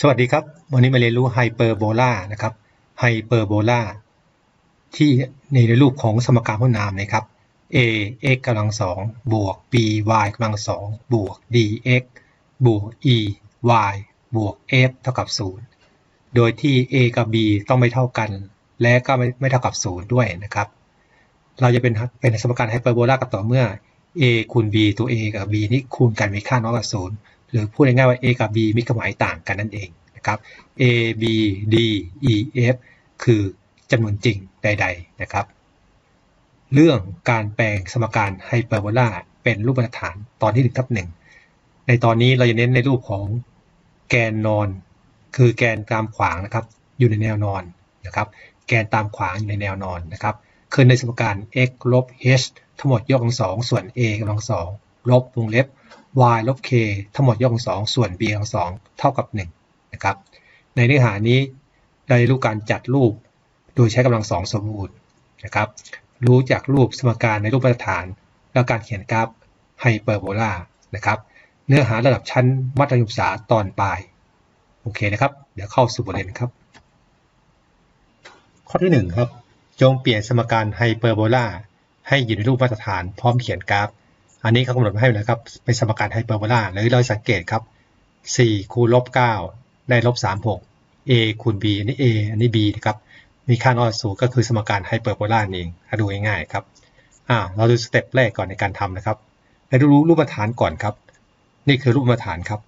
สวัสดีครับ วันนี้มาเรียนรู้ไฮเปอร์โบลานะครับไฮเปอร์โบลาที่ในรูปของสมการพนามนะครับ a x กำลังสองบวก b y กำลังสองบวก dx บวก e y บวก f เท่ากับศูนย์โดยที่ a กับ b ต้องไม่เท่ากัน และก็ไม่ไม่เท่ากับศูนย์ด้วยนะครับ เราจะเป็นเป็นสมการไฮเปอร์โบลากับต่อเมื่อ a คูณ b ตัว a กับ b นี่คูณกันมีค่าน้อยกว่าศูนย์ หรือพูดง่ายๆว่า a กับ b มีความหมายต่างกันนั่นเองนะครับ a b d e f คือจำนวนจริงใด ๆนะครับ เรื่องการแปลงสมการไฮเปอร์โบลาเป็นรูปมาตรฐานตอนที่1ทับหนึ่งในตอนนี้เราจะเน้นในรูปของแกนนอน คือแกนตามขวางนะครับ อยู่ในแนวนอนนะครับ แกนตามขวางอยู่ในแนวนอนนะครับคือในสมการ x ลบ h ทั้งหมดยกกำลังสองส่วน a กำลังสอง ลบวงเล็บ y ลบ k ทั้งหมดยกกำลังสองส่วน b กำลังสองเท่ากับ1นะครับ ในเนื้อหานี้ได้รู้การจัดรูปโดยใช้กำลังสองสมบูรณ์นะครับ รู้จากรูปสมการในรูปมาตรฐาน และการเขียนกราฟไฮเปอร์โบลานะครับ เนื้อหาระดับชั้นมัธยมศึกษาตอนปลาย โอเคนะครับ เดี๋ยวเข้าสู่บทเรียนครับ ข้อที่ 1 ครับ จงเปลี่ยนสมการไฮเปอร์โบลาให้อยู่ในรูปมาตรฐานพร้อมเขียนกราฟ อันนี้เขากำหนดมาให้แล้วครับเป็นสมการไฮเปอร์โบลาหรือเราสังเกตครับ 4 คูณลบ 9 ได้ลบ 36 a คูณ b อันนี้ a อันนี้ b นะครับ มีค่าน้อยสูงก็คือสมการไฮเปอร์โบลาเองดูง่ายๆครับอ่าเราดูสเต็ปแรกก่อนในการทำนะครับให้รู้รูปมาตรฐานก่อนครับ นี่คือรูปมาตรฐานครับ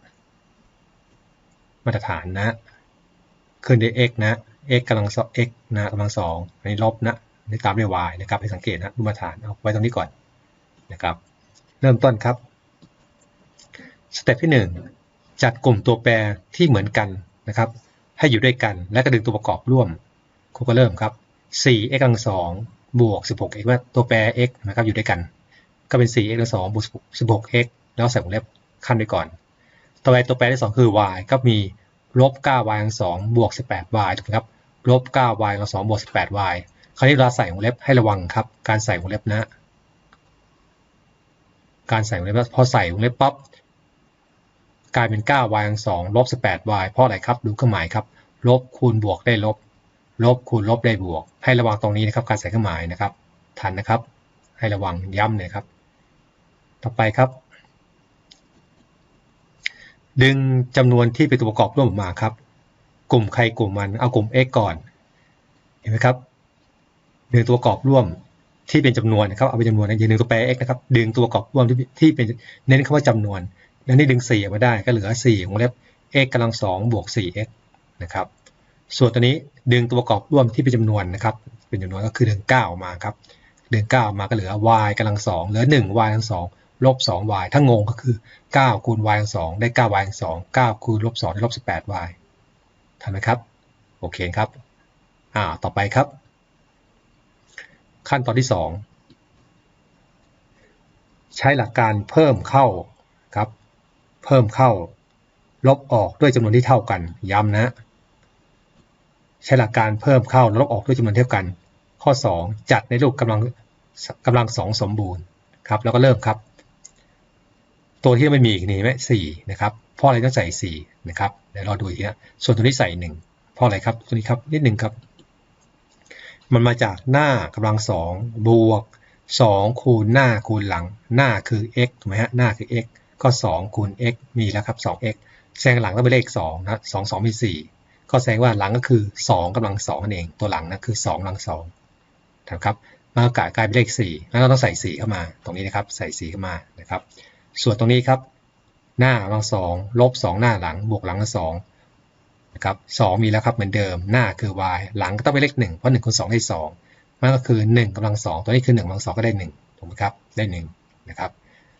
มาตรฐานนะขึ้นด้วย x นะ x กำลังสอง x นะกำลังสองอันนี้ลบนะนี่ตามด้วย y นะครับให้สังเกตนะรูปมาตรฐานเอาไว้ตรงนี้ก่อนนะครับ เริ่มต้นครับสเต็ปที่ 1 จัดกลุ่มตัวแปรที่เหมือนกันนะครับ ให้อยู่ด้วยกันและก็ดึงตัวประกอบร่วมครูก็เริ่มครับ 4x กำลังสองบวก 16x ว่าตัวแปร x นะครับอยู่ด้วยกัน ก็เป็น 4x กำลังสองบวก 16x แล้วใส่วงเล็บขั้นไปก่อน ต่อไปตัวแปรที่ 2 คือ y ก็มีลบ 9y กำลังสองบวก 18y ถูกไหมครับลบ 9y กำลังสองบวก 18y คราวนี้เราใส่วงเล็บให้ระวังครับ การใส่วงเล็บนะ การใส่วงเล็บพอใส่วงเล็บปั๊บกลายเป็น 9y กำลังสองลบ 18y เพราะอะไรครับ ดูเครื่องหมายครับ ลบคูณบวกได้ลบ ลบคูณลบได้บวก ให้ระวังตรงนี้นะครับ การใส่เครื่องหมายนะครับ ทันนะครับ ให้ระวังย้ำเลยครับ ต่อไปครับ ดึงจำนวนที่เป็นตัวประกอบร่วมออกมาครับ กลุ่มใครกลุ่มมัน เอากลุ่ม x ก่อน เห็นไหมครับ ดึงตัวประกอบร่วม ที่เป็นจำนวนนะครับเอาเป็นจำนวนนะอย่าดึงตัวแปร x นะครับดึงตัวประกอบร่วมที่ที่เป็นเน้นคำว่าจำนวน แล้วนี่ดึง4ออกมาได้ก็เหลือ4วงเล็บ x กำลัง2บวก 4x นะครับส่วนตัวนี้ดึงตัวประกอบร่วมที่เป็นจำนวนนะครับ เป็นจำนวนก็คือดึง9ออกมาครับดึง9ออกมาก็เหลือ y กำลัง2เหลือ 1y กำลัง2ลบ 2y ถ้างงก็คือ 9 คูณ y กำลัง2ได้ 9y กำลัง2 9 คูณลบ2ได้ลบ 18y ทันไหมครับ โอเคครับอ่าต่อไปครับ ขั้นตอนที่ 2 ใช้หลักการเพิ่มเข้าครับ เพิ่มเข้า ลบออกด้วยจำนวนที่เท่ากัน ย้ำนะ ใช้หลักการเพิ่มเข้าลบออกด้วยจำนวนเท่ากัน ข้อ 2 จัดในรูปกำลังกำลังสองสมบูรณ์ครับ แล้วก็เริ่มครับ ตัวที่ไม่มีอีกนี่ไหมสี่นะครับเพราะอะไรต้องใส่สี่นะครับเดี๋ยวราดูอีกทีนะส่วนตัวนี้ใส่หนึ่งเพราะอะไรครับตัวนี้ครับนิดหนึ่งครับ มันมาจากหน้ากำลังสองบวกสองคูณหน้าคูณหลัง หน้าคือ x ถูกไหมฮะหน้าคือ x ก็สองคูณ x มีแล้วครับสอง x แซงหลังต้องเป็นเลขสองนะสองสองมีสี่ก็แสดงว่าหลังก็คือสองกำลังสองนั่นเอง ตัวหลังนะคือสองกำลังสองนะครับมากลายเป็นเลขสี่แล้วเราต้องใส่สี่เข้ามา ตรงนี้นะครับ ใส่สี่เข้ามานะครับ ส่วนตรงนี้ครับ หน้ากำลังสองลบสองหน้าหลัง บวกหลังสอง นะครับสองมีแล้วครับเหมือนเดิมหน้าคือ y หลังก็ต้องเป็นเลขหนึ่งเพราะหนึ่งคูณสองได้สองมันก็คือหนึ่งกำลังสองตัวนี้คือหนึ่งกำลังสองก็ได้หนึ่งถูกไหมครับได้หนึ่งนะครับ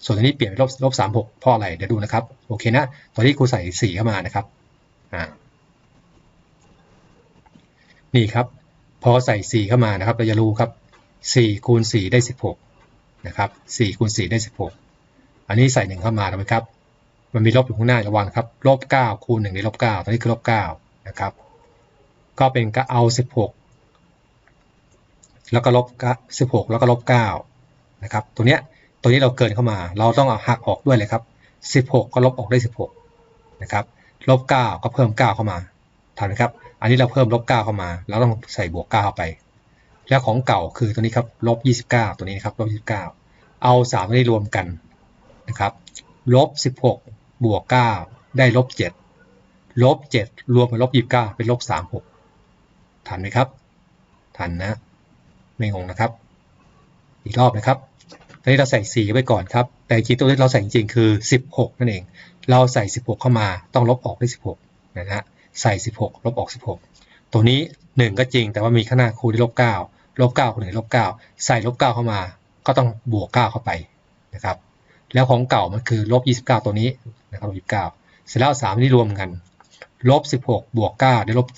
ส่วนตัวนี้เปลี่ยนเป็นลบลบสามหกเพราะอะไรเดี๋ยวดูนะครับโอเคนะตอนนี้ครูใส่สี่เข้ามานะครับอ่านี่ครับ พอใส่สี่เข้ามานะครับ เราจะรู้ครับสี่คูณสี่ได้สิบหกนะครับสี่คูณสี่ได้สิบหกอันนี้ใส่หนึ่งเข้ามาถูกไหมครับ มันมีลบอยู่ข้างหน้าระวังครับลบเก้าคูณหนึ่งด้ลบเก้าตอนนี้คือลบเก้านะครับ ก็เป็นก็เอาสิบหกแล้วก็ลบสิบหกแล้วก็ลบเก้านะครับตัวเนี้ยตัวนี้เราเกินเข้ามา เราต้องเอาหักออกด้วยเลยครับสิบหกก็ลบออกได้สิบหกนะครับลบเก้าก็เพิ่มเก้าเข้ามาทันไหมครับ อันนี้เราเพิ่มลบเก้าเข้ามา เราต้องใส่บวกเก้าเข้าไป แล้วของเก่าคือตัวนี้ครับลบยี่สิบเก้าตัวนี้นะครับลบยี่สิบเก้าเอาสามตัวนี้รวมกันนะครับลบสิบหก บวกเก้าได้ลบเจ็ดลบเจ็ดรวมเป็นลบยี่สิบเก้าเป็นลบสามหกทันไหมครับ ทันนะ ไม่งงนะครับ อีกรอบนะครับตอนนี้เราใส่4ไว้ก่อนครับ แต่จริงๆตัวที่เราใส่จริงๆคือ16นั่นเอง เราใส่16เข้ามาต้องลบออกด้วย16นะฮะใส่16ลบออก16ตัวนี้1ก็จริงแต่ว่ามีข้างหน้าคูณด้วยลบ9ลบ9คูณด้วยลบ9ใส่ลบ9เข้ามา ก็ต้องบวก9เข้าไปนะครับแล้วของเก่ามันคือลบ 29 ตัวนี้ นะครับลบ29เสร็จแล้ว3นี่รวมกันลบ16 บวก 9 ได้ลบ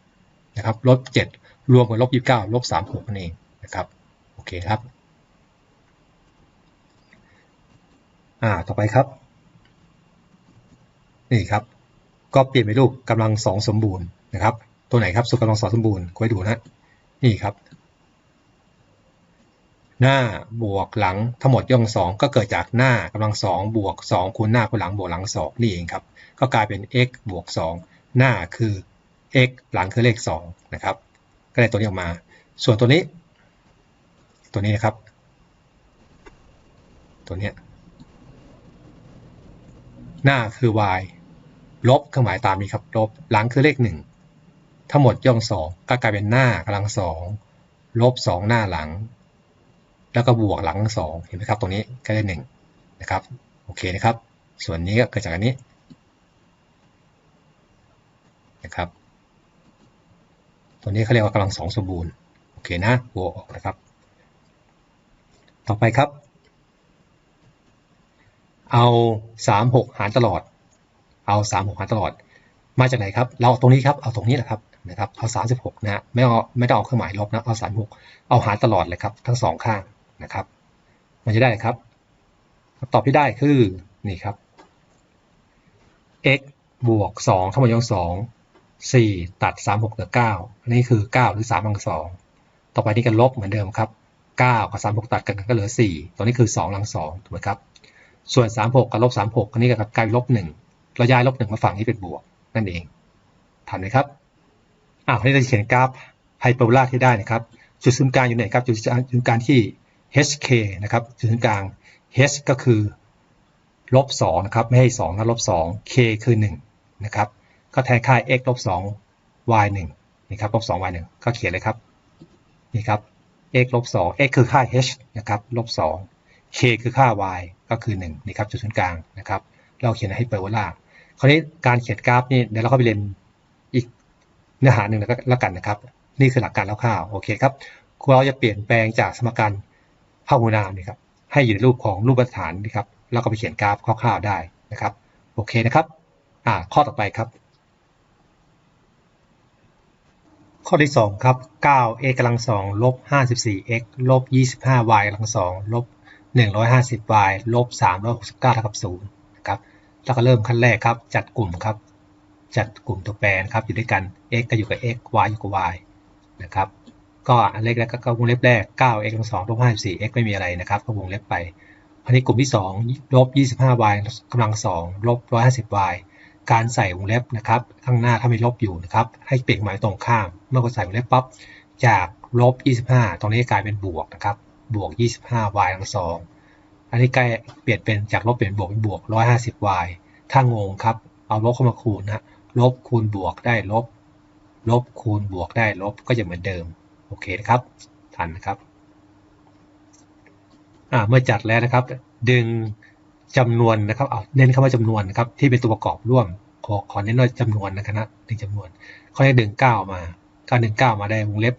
7นะครับลบ7รวมกับลบ29ลบ36นั่นเองนะครับโอเคครับอ่าต่อไปครับ นี่ครับ ก็เปลี่ยนเป็นรูปกำลังสองสมบูรณ์นะครับ ตัวไหนครับสุดกำลังสองสมบูรณ์คุยดูนะนี่ครับ หน้าบวกหลังทั้งหมดย่องสองก็เกิดจากหน้ากำลังสองบวกสองคูณหน้าคูณหลังบวกหลังสองนี่เองครับ ก็กลายเป็น x บวกสองหน้าคือ x หลังคือเลขสองนะครับ ก็ได้ตัวนี้ออกมา ส่วนตัวนี้ ตัวนี้นะครับ ตัวเนี้ยหน้าคือ y ลบเครื่องหมายตามนี้ครับลบหลังคือเลขหนึ่งทั้งหมดย่องสองก็กลายเป็นหน้ากำลังสองลบสองหน้าหลัง แล้วก็บวกหลังสองเห็นไหมครับตรงนี้ก็ได้หนึ่งนะครับโอเคนะครับ ส่วนนี้ก็เกิดจากอันนี้นะครับตัวนี้เขาเรียกว่ากำลังสองสมบูรณ์โอเคนะบวกออกนะครับ ต่อไปครับ เอาสามหกหารตลอด เอาสามหกหารตลอด มาจากไหนครับ เราเอาตรงนี้ครับเอาตรงนี้แหละครับนะครับเอาสามสิบหกนะฮะไม่เอาไม่ต้องเอาเครื่องหมายลบนะเอาสามหกเอาหารตลอดเลยครับทั้งสองข้าง นะครับ มันจะได้ครับคำตอบที่ได้คือนี่ครับ x บวกสองทั้งหมดยกสองสี่ตัดสามหกเหลือเก้าอันนี้คือเก้าหรือสามกำลังสองต่อไปนี่ก็ลบเหมือนเดิมครับเก้ากับสามหกตัดกันก็เหลือสี่ตัวนี้คือสองกำลังสองถูกไหมครับ ส่วน 36 กับลบ36อันนี้กับกลายลบ1เราย้ายลบ1มาฝั่งนี้เป็นบวก นั่นเองทันไหมครับอ่าวันนี้เราจะเขียนกราฟไฮเปอร์โบลาที่ได้นะครับ จุดศูนย์กลางอยู่ไหนครับ จุดศูนย์กลางที่ hk นะครับจุดศูนย์กลาง h ก็คือลบ2นะครับ ไม่ให้2นะลบ2 k คือ 1 นะครับ ก็แทนค่า x ลบ2 y 1นี่ครับลบ2 y 1ก็เขียนเลยครับ นี่ครับ x ลบ2 x คือค่า h นะครับลบ2 k คือค่า y ก็คือ 1 นี่ครับ จุดศูนย์กลางนะครับ เราเขียนให้เปอร์โบลาคราวนี้การเขียนกราฟนี่เดี๋ยวเราเข้าไปเรียนอีกเนื้อหาหนึ่งแล้วกันนะครับ นี่คือหลักการคร่าวๆโอเคครับเราจะเปลี่ยนแปลงจากสมการ ภาพมูนามนี่ครับให้อยู่ในรูปของรูปมาตรฐานนะครับแล้วก็ไปเขียนกราฟคร่าวๆได้นะครับ โอเคนะครับอ่าข้อต่อไปครับ ข้อที่ 2 ครับ9 x กำลัง2ลบ54 x ลบ25 y กำลัง2ลบ150 y ลบ369เท่ากับ0นะครับแล้วก็เริ่มขั้นแรกครับ จัดกลุ่มครับ จัดกลุ่มตัวแปรครับอยู่ด้วยกัน x ก็อยู่กับ x y อยู่กับ y นะครับ ก็อันเล็กแล้วก็วงเล็บแรก9 x กำลัง2ลบ54 x ไม่มีอะไรนะครับก็วงเล็บไปอันนี้กลุ่มที่2ลบ25 y กำลัง2ลบ150 y การใส่วงเล็บนะครับ ข้างหน้าถ้ามีลบอยู่นะครับ ให้เปลี่ยนหมายตรงข้าม เมื่อกดใส่วงเล็บปั๊บจากลบ25 ตรงนี้กลายเป็นบวกนะครับ บวก 25 y กำลังสองอันนี้ใกล้เปลี่ยนเป็นจากลบเปลี่ยนบวกเป็นบวก 150 y ถ้างงครับ เอาลบเข้ามาคูณนะลบคูณบวกได้ลบ ลบคูณบวกได้ลบก็จะเหมือนเดิม อเคนะครับ ทันนะครับเมื่อจัดแล้วนะครับ ดึงจำนวนนะครับเอาเน้นคำว่าจำนวนนะครับ ที่เป็นตัวประกอบร่วม ขอขอเน้นว่าจำนวนนะครับดึงจำนวนเขาจะดึงเก้ามาการดึงเก้ามาได้วงเล็บ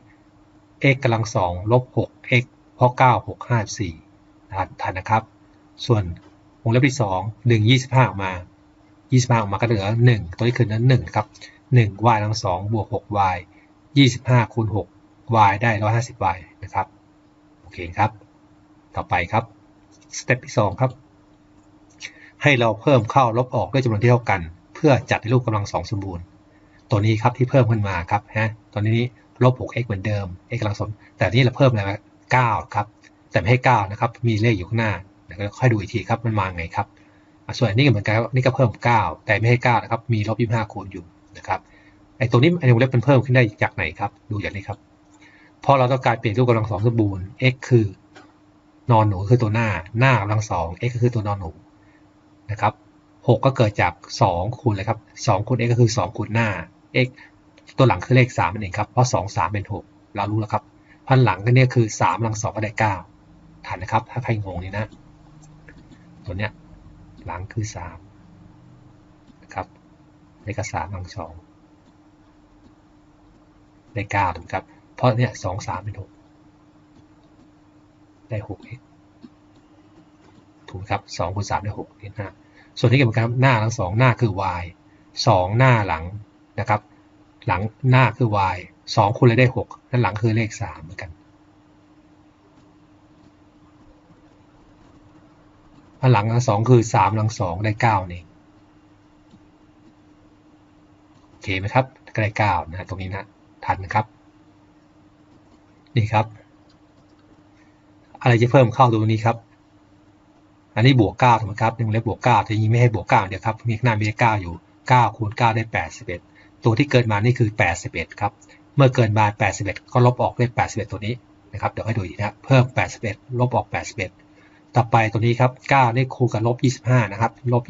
x กำลังสองลบหก x เพราะเก้าหกห้าสี่ทันนะครับ ส่วนวงเล็บที่สองดึงยี่สิบห้าออกมายี่สิบห้าออกมาก็เหลือหนึ่งตัวนี้คือนั้นหนึ่งครับหนึ่ง y กำลังสองบวกหก y ยี่สิบห้าคูณหก y ได้ร้อยห้าสิบ y นะครับ โอเคครับ ต่อไปครับ สเต็ปที่สองครับ ให้เราเพิ่มเข้าลบออกด้วยจำนวนที่เท่ากัน เพื่อจัดในรูปกำลังสองสมบูรณ์ ตัวนี้ครับที่เพิ่มขึ้นมาครับฮะตัวนี้ลบ 6x เหมือนเดิม x กำลังสม แต่นี่เราเพิ่มอะไรมา9ครับ แต่ไม่ให้9นะครับ มีเลขอยู่ข้างหน้าเดี๋ยวค่อยดูอีกทีครับ มันมาไงครับ ส่วนอันนี้ก็เหมือนกันนี่ก็เพิ่ม 9 แต่ไม่ให้9นะครับ มีลบ25คูณอยู่นะครับ ไอ้ตัวนี้ไอ้วงเล็บมันเพิ่มขึ้นได้จากไหนครับ ดูอย่างนี้ครับ เพราะเราต้องการเปลี่ยนรูปกำลังสองสมบูรณ์ x คือนอนหนูคือตัวหน้า หน้ากำลังสอง x ก็คือตัวนอนหนูนะครับ6ก็เกิดจาก2คูณเลยครับ2คูณ x ก็คือ2คูณหน้า x ตัวหลังคือเลข3นั่นเองครับ เพราะ2 3เป็น6เรารู้แล้วครับ พันหลังก็เนี่ยคือ3กำลังสองก็ได้9ฐานนะครับ ถ้าใครงงนี่นะ ตัวเนี้ยหลังคือ3นะครับเลข3กำลังสองได้9ถูกครับ เพราะเนี่ย2 3เป็น6ได้ 6x ถูกครับ2คูณ3ได้6นี่นะส่วนนี้เหมือนกันหน้าทั้งสองหน้าคือ y 2หน้าหลังนะครับ หลังหน้าคือ y 2คูณเลยได้6นั่นหลังคือเลข3เหมือนกันอันหลังรังสองคือ3หลัง2ได้9นี่โอเคไหมครับก็ได้9นะตรงนี้นะทันนะครับ นี่ครับ อะไรจะเพิ่มเข้าตรงนี้ครับอันนี้บวก9ถูกไหมครับหนึ่งเล็บบวก9แต่ยิงไม่ให้บวก9เดี๋ยวครับมีหน้ามีเลข9อยู่9คูณ9ได้81ตัวที่เกินมานี่คือ81ครับเมื่อเกินมา81ก็ลบออกด้วย81ตัวนี้นะครับเดี๋ยวให้ดูอีกนะเพิ่ม81ลบออก81ต่อไปตัวนี้ครับ9ได้คูณกับลบ25นะครับลบ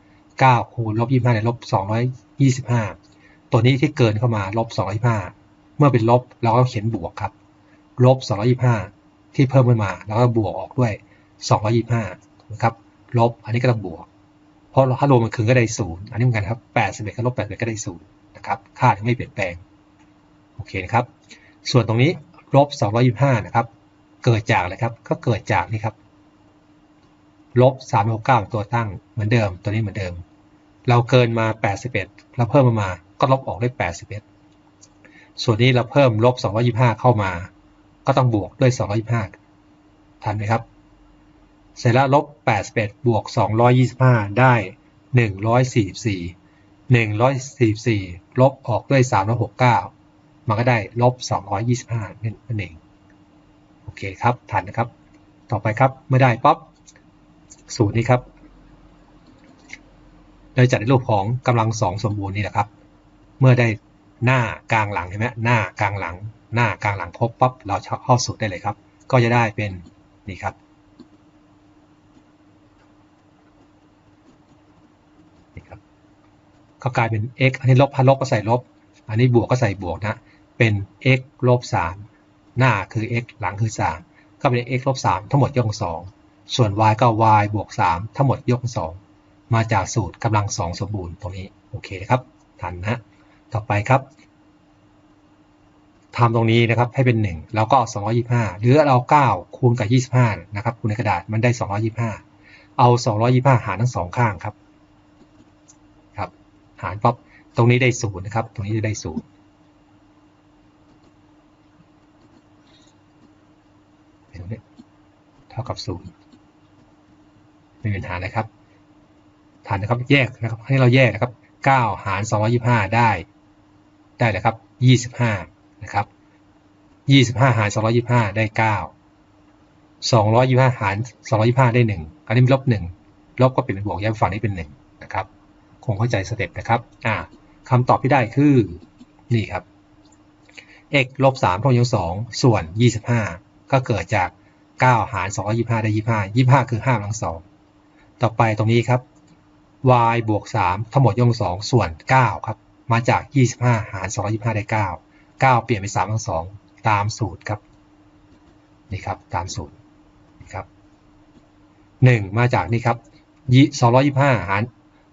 25 9คูณลบ25ได้ลบ225ตัวนี้ที่เกินเข้ามาลบ225เมื่อเป็นลบเราก็เขียนบวกครับ ลบ 225 ที่เพิ่มขึ้นมา แล้วก็บวกออกด้วย 225 นะครับ ลบ อันนี้ก็ต้องบวก เพราะถ้ารวมมันคืนก็ได้ศูนย์อันนี้เหมือนกันครับแปดสิบเอ็ดกับลบแปดสิบเอ็ดก็ได้ศูนย์นะครับ ค่าที่ไม่เปลี่ยนแปลง โอเคนะครับ ส่วนตรงนี้ลบสองร้อยี่ห้านะครับ เกิดจากอะไรครับ ก็เกิดจากนี่ครับ ลบสามหกเก้าตัวตั้ง เหมือนเดิม ตัวนี้เหมือนเดิม เราเกินมาแปดสิบเอ็ดเราเพิ่มมา ก็ลบออกด้วยแปดสิบเอ็ดส่วนนี้เราเพิ่มลบสองร้อยี่ห้าเข้ามา ก็ต้องบวกด้วยสองร้อยี่ห้าทันไหมครับ เสร็จแล้วลบ81บวก 225 ได้ 144 144 ลบออกด้วย 369 มันก็ได้ลบ 225 นั่นเอง โอเคครับ ทันนะครับ ต่อไปครับ เมื่อได้ป๊อปสูตรนี้ครับเราจัดในรูปของกำลังสองสมบูรณ์นี่แหละครับ เมื่อได้หน้ากลางหลังเห็นไหมหน้ากลางหลัง หน้ากลางหลังพบปั๊บเราเข้าสูตรได้เลยครับ ก็จะได้เป็นนี่ครับนี่ครับก็กลายเป็น x อันนี้ลบพันลบก็ใส่ลบ อันนี้บวกก็ใส่บวกนะ เป็น x ลบ3หน้าคือ x หลังคือ 3 ก็เป็น x ลบ3ทั้งหมดยก2ส่วน y ก็ y บวก 3 ทั้งหมดยก 2 มาจากสูตรกำลัง 2 สมบูรณ์ตรงนี้ โอเคครับ ทันนะ ต่อไปครับ ทำตรงนี้นะครับให้เป็น 1 แล้วก็ 225 หรือเรา 9 คูณกับ 25 นะครับคูณในกระดาษมันได้ 225 เอา 225 หารทั้งสองข้างครับครับหารปั๊บตรงนี้ได้ศูนย์นะครับ ตรงนี้จะได้ศูนย์เท่ากับศูนย์ไม่มีปัญหานะครับฐานนะครับแยกนะครับให้เราแยกนะครับ 9 หาร 225 ได้ ได้เลยครับ 25 นะครับ25หาร225ได้9 225หาร225ได้1อันนี้ลบ1ลบก็เปลี่ยนเป็นบวกย้ายฝั่งนี้เป็น1นะครับ คงเข้าใจสเต็ปนะครับ อ่าคำตอบที่ได้คือ นี่ครับ x ลบ3เท่ากับ2ส่วน25ก็เกิดจาก9หาร225ได้25 25คือ5กำลัง2ต่อไปตรงนี้ครับ y บวก3ทั้งหมดยก2ส่วน9ครับ มาจาก25หาร225ได้9 9 เปลี่ยนเป็น3กำลัง2ตามสูตรครับนี่ครับตามสูตรนี่ครับ1มาจากนี่ครับ225หาร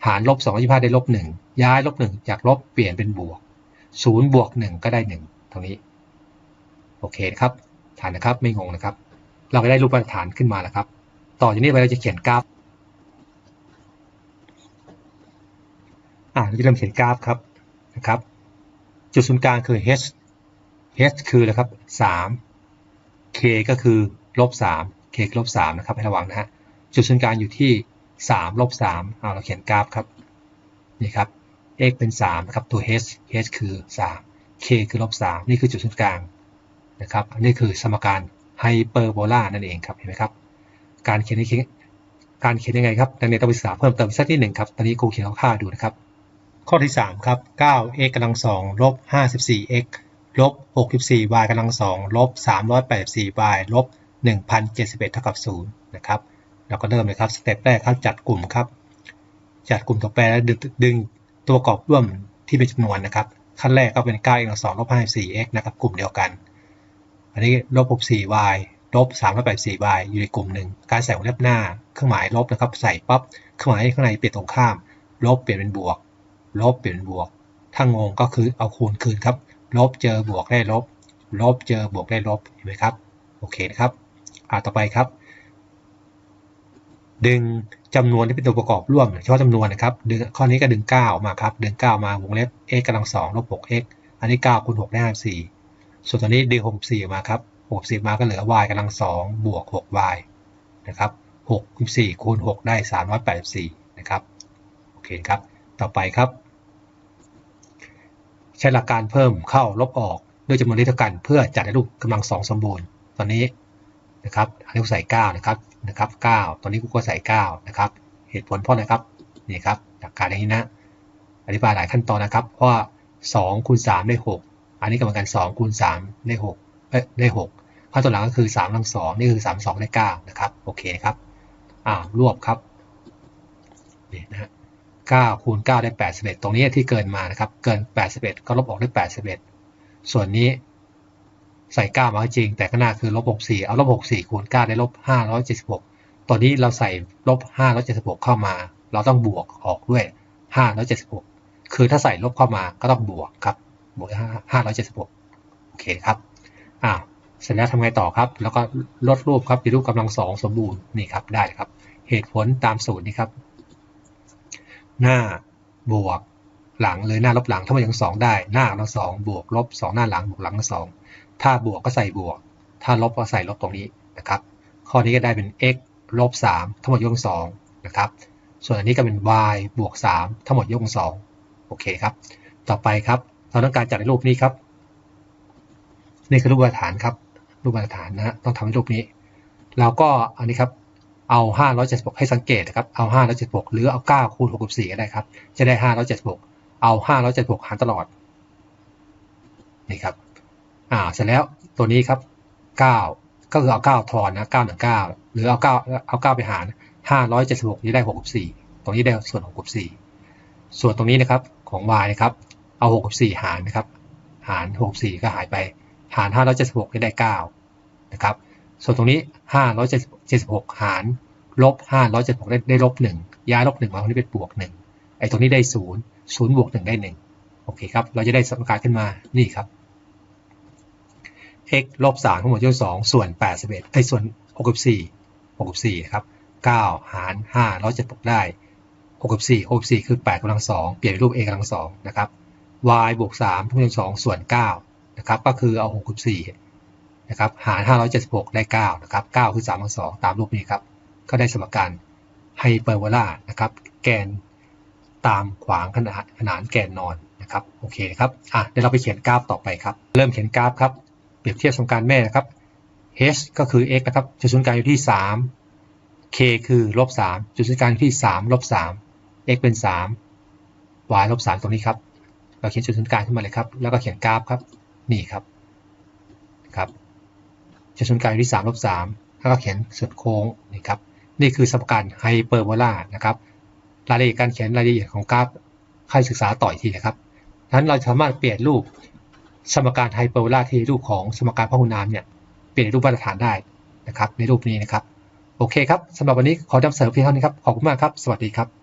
หารลบ225ได้ลบ1ย้ายลบ1จากลบเปลี่ยนเป็นบวก0บวก1ก็ได้1ตรงนี้โอเคครับฐานนะครับไม่งงนะครับ เราก็ได้รูปฐานขึ้นมาแล้วครับ ต่อจากนี้ไปเราจะเขียนกราฟอ่าเราจะเริ่มเขียนกราฟครับนะครับ จุดศูนย์กลางคือ h h คืออะไรครับ3 k ก็คือลบ3 k ลบ3นะครับให้ระวังนะฮะจุดศูนย์กลางอยู่ที่3ลบ3เอาเราเขียนกราฟครับนี่ครับ x เป็น3นะครับตัว h h คือ 3 k คือลบ3นี่คือจุดศูนย์กลางนะครับนี่คือสมการไฮเปอร์โบลานั่นเองครับเห็นไหมครับ การเขียนนี้การเขียนยังไงครับนักเรียนต้องศึกษาเพิ่มเติมสักนิดหนึ่งครับ ตอนนี้ครูเขียนคร่าวๆดูนะครับ ข้อที่3ครับ 9x กำลัง2ลบ 54x ลบ 64y กำลัง2ลบ 384y ลบ1071เท่ากับ0นะครับเราก็เริ่มเลยครับสเต็ปแรกครับจัดกลุ่มครับ จัดกลุ่มต่อไปรแล้วดึงตัวประกอบร่วมที่เป็นจำนวนนะครับ ขั้นแรกก็เป็น 9x กำลัง2ลบ 54x นะครับกลุ่มเดียวกัน อันนี้ลบ 64y ลบ 384y อยู่ในกลุ่มหนึ่งการใส่วงเล็บหน้า เครื่องหมายลบนะครับ ใส่ปั๊บเครื่องหมายข้างในเปลี่ยนตรงข้าม ลบเปลี่ยนเป็นบวก ลบเปลี่ยนบวก ถ้างงก็คือเอาคูณคืนครับ ลบเจอบวกได้ลบ ลบเจอบวกได้ลบ เห็นไหมครับ โอเคนะครับ อ่าต่อไปครับ ดึงจำนวนที่เป็นตัวประกอบร่วมเฉพาะจำนวนนะครับ ดึงข้อนี้ก็ดึง9ออกมาครับ ดึง 9 มาวงเล็บ x กำลัง2ลบ 6x อันนี้9คูณ6ได้54ส่วนตัวนี้ดึง64ออกมาครับ60มาก็เหลือ y กำลัง2บวก 6y นะครับ64คูณ6ได้384นะครับ โอเคครับ ต่อไปครับ ใช้หลักการเพิ่มเข้าลบออกด้วยจำนวนที่เท่ากันเพื่อจัดให้รูปกำลังสองสมบูรณ์ ตอนนี้นะครับอันนี้กูใส่ 9 นะครับนะครับ9ตอนนี้กูก็ใส่ 9 นะครับ เหตุผลเพราะอะไรครับนี่ครับหลักการอย่างนี้นะอธิบายหลายขั้นตอนนะครับ เพราะว่า2คูณ3ได้ 6 อันนี้กำลังกัน2คูณ3ได้6เอ้ยได้6ขั้นตอนหลังก็คือ3กำลัง2นี่คือ 3 2 ได้ 9 นะครับ โอเคครับอ่ารวบครับนี่นะฮะ 9คูณ9ได้ 81 ตรงนี้ที่เกินมานะครับ เกิน 81 ก็ลบออกได้ 81 ส่วนนี้ใส่ 9 มาจริง แต่ข้างหน้าคือลบ 64 เอาลบ 64 คูณ 9 ได้ลบ 576 ตอนนี้เราใส่ลบ 576 เข้ามา เราต้องบวกออกด้วย 576 คือถ้าใส่ลบเข้ามาก็ต้องบวกครับ บวก 576 โอเคครับอ่าเสร็จแล้วทำไงต่อครับ แล้วก็ลดรูปครับเป็นรูปกำลังสองสมบูรณ์นี่ครับได้ครับ เหตุผลตามสูตรนี้ครับ หน้าบวกหลังเลยหน้าลบหลังถ้ามันยังสองได้หน้ากำลังสองบวกลบสองหน้าหลังบวกหลังสองถ้าบวกก็ใส่บวก ถ้าลบก็ใส่ลบตรงนี้นะครับ ข้อนี้ก็ได้เป็น x ลบสามทั้งหมดยกกำลังสองนะครับ ส่วนอันนี้ก็เป็น y บวกสามทั้งหมดยกกำลังสองโอเคครับ ต่อไปครับเราต้องการจัดในรูปนี้ครับนี่คือรูปมาตรฐานครับ รูปมาตรฐานนะต้องทำให้รูปนี้ เราก็อันนี้ครับ เอา576 ให้สังเกตนะครับ เอา576หรือเอา9คูณ64ก็ได้ครับ จะได้576เอา576หารตลอด นี่ครับ อ่า เสร็จแล้วตัวนี้ครับ 9 ก็คือเอา 9 ทอนนะ9 1 9หรือเอา 9 เอา 9 ไปหาร 576 นี่ได้ 64 ตรงนี้ได้ส่วน 64 ส่วนตรงนี้นะครับของ y นะครับ เอา 64 หารนะครับ หาร 64 ก็หายไป หาร 576นี่ได้ 9 นะครับ ส่วนตรงนี้576หารลบ576ได้ได้ลบ1ย้ายลบ1มาตรงนี้เป็นบวก1ไอ้ตรงนี้ได้0 0บวก1ได้1โอเคครับ เราจะได้สมการขึ้นมานี่ครับ x ลบ3ทั้งหมดยก2ส่วน81ไอ้ส่วน64 64ครับ9หาร5 176ได้64 64คือ8กำลัง2เปลี่ยนเป็นรูป a กำลัง2นะครับ y บวก3ทั้งหมดยก2ส่วน9นะครับ ก็คือเอา64 นะครับหาร576 ได้ 9 นะครับ 9 คือ3กำลัง2ตามรูปนี้ครับ ก็ได้สมการไฮเปอร์โบลานะครับ แกนตามขวางขนานขนานแกนนอนนะครับ โอเคครับ อะ เดี๋ยวเราไปเขียนกราฟต่อไปครับ เริ่มเขียนกราฟครับ เปรียบเทียบสมการแม่นะครับ h ก็คือ x นะครับ จุดศูนย์กลางอยู่ที่ 3 k คือลบ3จุดศูนย์กลางอยู่ที่3ลบ3 x เป็น 3 y ลบ3ตรงนี้ครับ เราเขียนจุดศูนย์กลางขึ้นมาเลยครับ แล้วก็เขียนกราฟครับ นี่ครับ จุดศูนกลางอยู่ที่3ลบ3แล้วก็เขียนสุดโค้งนี่ครับนี่คือสมการไฮเปอร์โบลานะครับรายละเอียดการเขียนรายละเอียดของกราฟใครศึกษาต่ออีกทีนะครับดังนั้นเราสามารถเปลี่ยนรูปสมการไฮเปอร์โบลาที่รูปของสมการพหุนามเนี่ยเปลี่ยนรูปมาตรฐานได้นะครับ ในรูปนี้นะครับ โอเคครับสำหรับวันนี้ขอนำเสนอเพียงเท่านี้ครับ ขอบคุณมากครับ สวัสดีครับ